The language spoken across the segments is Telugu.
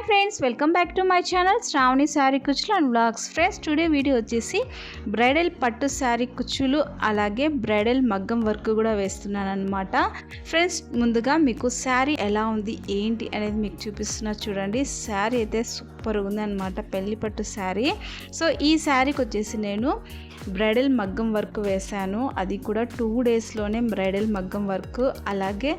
Hi friends welcome back to my channel Shravani sari కుచ్చులు and vlogs friends today video వచ్చేసి బ్రైడల్ పట్టు శారీ కుచ్చులు అలాగే బ్రైడల్ మగ్గం వర్క్ కూడా వేస్తున్నాను అనమాట ఫ్రెండ్స్ ముందుగా మీకు శారీ ఎలా ఉంది ఏంటి అనేది మీకు చూపిస్తున్నా చూడండి. శారీ అయితే సూపర్ ఉంది అనమాట పెళ్ళి పట్టు శారీ సో ఈ శారీకి వచ్చేసి నేను బ్రైడల్ మగ్గం వర్క్ వేశాను. అది కూడా టూ డేస్లోనే బ్రైడల్ మగ్గం వర్క్ అలాగే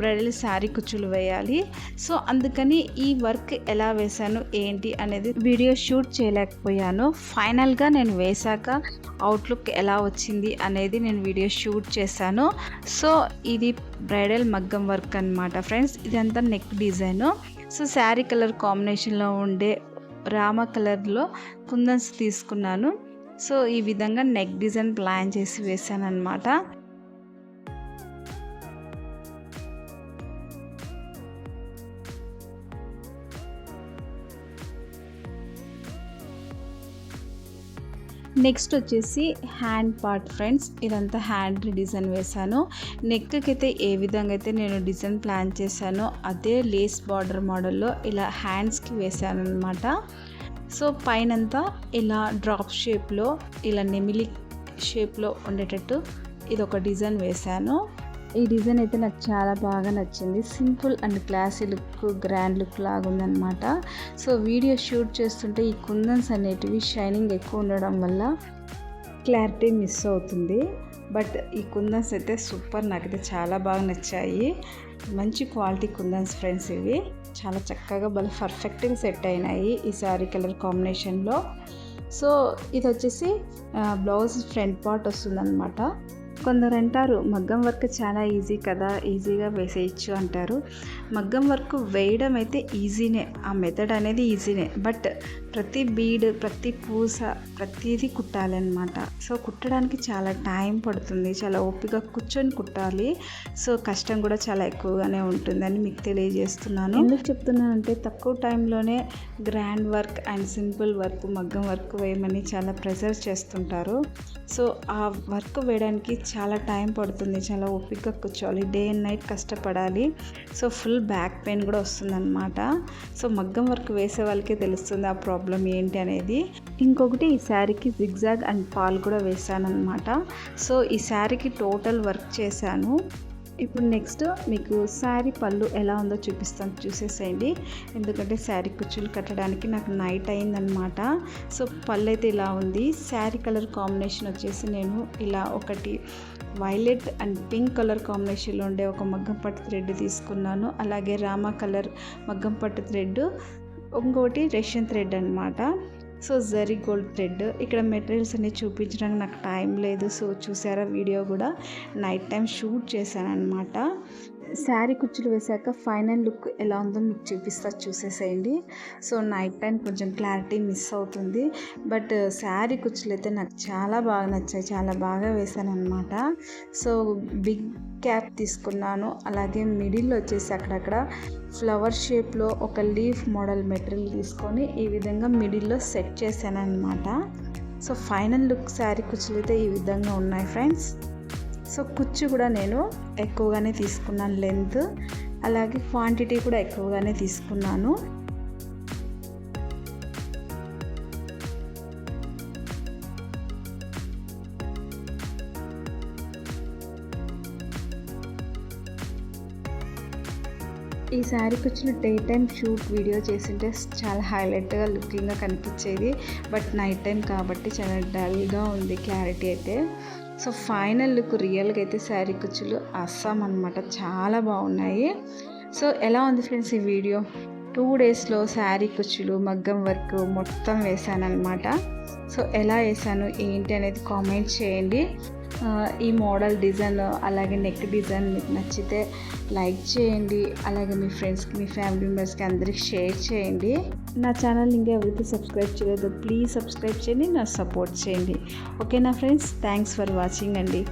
బ్రైడల్ శారీ కుచ్చులు వేయాలి. సో అందుకని ఈ వర్క్ ఎలా వేశాను ఏంటి అనేది వీడియో షూట్ చేయలేకపోయాను. ఫైనల్గా నేను వేశాక అవుట్లుక్ ఎలా వచ్చింది అనేది నేను వీడియో షూట్ చేశాను. సో ఇది బ్రైడల్ మగ్గం వర్క్ అనమాట ఫ్రెండ్స్. ఇదంతా neck design so sari colour కాంబినేషన్లో ఉండే రామ కలర్లో కుందన్స్ తీసుకున్నాను. సో ఈ విధంగా నెక్ డిజైన్ ప్లాన్ చేసి వేసాను అనమాట నెక్స్ట్ వచ్చేసి హ్యాండ్ పార్ట్ ఫ్రెండ్స్ ఇదంతా హ్యాండ్ డిజైన్ వేశాను. నెక్కి అయితే ఏ విధంగా అయితే నేను డిజైన్ ప్లాన్ చేశానో అదే లేస్ బార్డర్ మోడల్లో ఇలా హ్యాండ్స్కి వేశాను అనమాట సో పైనంతా ఇలా డ్రాప్ షేప్లో ఇలా నెమిలి షేప్లో ఉండేటట్టు ఇది ఒక డిజైన్ వేశాను. ఈ డిజైన్ అయితే నాకు చాలా బాగా నచ్చింది. Simple and classy look grand look లాగా ఉందన్నమాట సో వీడియో షూట్ చేస్తుంటే ఈ కుందన్స్ అనేటివి షైనింగ్ ఎక్కువ ఉండడం వల్ల క్లారిటీ మిస్ అవుతుంది. బట్ ఈ కుందన్స్ అయితే సూపర్. నాకైతే చాలా బాగా నచ్చాయి. మంచి క్వాలిటీ కుందన్స్ ఫ్రెండ్స్ ఇవి. చాలా చక్కగా భలే పర్ఫెక్ట్గా సెట్ అయినాయి ఈ శారీ కలర్ కాంబినేషన్లో. సో ఇది వచ్చేసి బ్లౌజ్ ఫ్రంట్ పార్ట్ వస్తుందన్నమాట. కొందరు అంటారు మగ్గం వర్క్ చాలా ఈజీ కదా ఈజీగా వేసేయచ్చు అంటారు. మగ్గం వర్క్ వేయడం అయితే ఈజీనే ఆ మెథడ్ అనేది ఈజీనే. బట్ ప్రతి బీడ్ ప్రతి పూస ప్రతిదీ కుట్టాలన్నమాట. సో కుట్టడానికి చాలా టైం పడుతుంది చాలా ఓపిక కూర్చొని కుట్టాలి. సో కష్టం కూడా చాలా ఎక్కువగానే ఉంటుందని మీకు తెలియజేస్తున్నాను. ఎందుకు చెప్తున్నానంటే తక్కువ టైంలోనే grand work and simple work మగ్గం వర్క్ వేయమని చాలా ప్రెజర్ చేస్తుంటారు. సో ఆ వర్క్ వేయడానికి చాలా టైం పడుతుంది. చాలా ఓపికగా కూర్చోవాలి. డే అండ్ నైట్ కష్టపడాలి. సో ఫుల్ బ్యాక్ పెయిన్ కూడా వస్తుందన్నమాట. సో మగ్గం వర్క్ వేసే వాళ్ళకే తెలుస్తుంది ఆ ప్రాబ్లం ఏంటి అనేది. ఇంకొకటి ఈ శారీకి జిగ్జాగ్ అండ్ పాల్ కూడా వేసాను అనమాట సో ఈ శారీకి టోటల్ వర్క్ చేశాను. ఇప్పుడు నెక్స్ట్ మీకు శారీ పళ్ళు ఎలా ఉందో చూపిస్తాను. చూసేసేయండి. ఎందుకంటే శారీ కుచ్చులు కట్టడానికి నాకు నైట్ అయిందనమాట సో పళ్ళు అయితే ఇలా ఉంది. శారీ కలర్ కాంబినేషన్ వచ్చేసి నేను ఇలా ఒకటి వైలెట్ అండ్ పింక్ కలర్ కాంబినేషన్లో ఉండే ఒక మగ్గం పట్టు థ్రెడ్ తీసుకున్నాను. అలాగే రామా కలర్ మగ్గం పట్టు థ్రెడ్ ఇంకోటి రష్యన్ థ్రెడ్ అనమాట సో జరీ గోల్డ్ థ్రెడ్. ఇక్కడ మెటీరియల్స్ అన్ని చూపించడానికి నాకు టైం లేదు. సో చూసారా వీడియో కూడా? నైట్ టైం షూట్ చేశాను అనమాట శారీ కుచ్చులు వేసాక ఫైనల్ లుక్ ఎలా ఉందో మీకు చూపిస్తా చూసేసేయండి. సో నైట్ టైం కొంచెం క్లారిటీ మిస్ అవుతుంది. బట్ శారీ కుచ్చులు అయితే నాకు చాలా బాగా నచ్చాయి. చాలా బాగా వేసాను అనమాట సో బిగ్ క్యాప్ తీసుకున్నాను. అలాగే మిడిల్లో వచ్చేసి అక్కడక్కడ ఫ్లవర్ షేప్లో ఒక లీఫ్ మోడల్ మెటీరియల్ తీసుకొని ఈ విధంగా మిడిల్లో సెట్ చేశాను అనమాట సో ఫైనల్ లుక్ శారీ కుచ్చులు అయితే ఈ విధంగా ఉన్నాయి ఫ్రెండ్స్. సో కుచ్చు కూడా నేను ఎక్కువగానే తీసుకున్నాను లెంత్ అలాగే క్వాంటిటీ కూడా ఎక్కువగానే తీసుకున్నాను. ఈ శారీకి వచ్చిన డే టైం షూట్ వీడియో చేసింటే చాలా హైలైట్గా లుకింగ్గా కనిపించేది. బట్ నైట్ టైం కాబట్టి చాలా డల్గా ఉంది క్లారిటీ అయితే. సో ఫైనల్ లుక్ రియల్గా అయితే శారీ కుచ్చులు అస్సాం అనమాట చాలా బాగున్నాయి. సో ఎలా ఉంది ఫ్రెండ్స్ ఈ వీడియో? టూ డేస్లో శారీ కుచ్చులు మగ్గం వర్క్ మొత్తం వేసాను అనమాట సో ఎలా వేసాను ఏంటి అనేది కామెంట్ చేయండి. ఈ మోడల్ డిజైన్ అలాగే నెక్ డిజైన్ మీకు నచ్చితే లైక్ చేయండి. అలాగే మీ ఫ్రెండ్స్కి మీ ఫ్యామిలీ మెంబర్స్కి అందరికి షేర్ చేయండి. నా ఛానల్ ఇంకా ఎవరికి సబ్స్క్రైబ్ చేయలేదు ప్లీజ్ సబ్స్క్రైబ్ చేయండి నా సపోర్ట్ చేయండి. ఓకే నా ఫ్రెండ్స్ థ్యాంక్స్ ఫర్ వాచింగ్ అండి.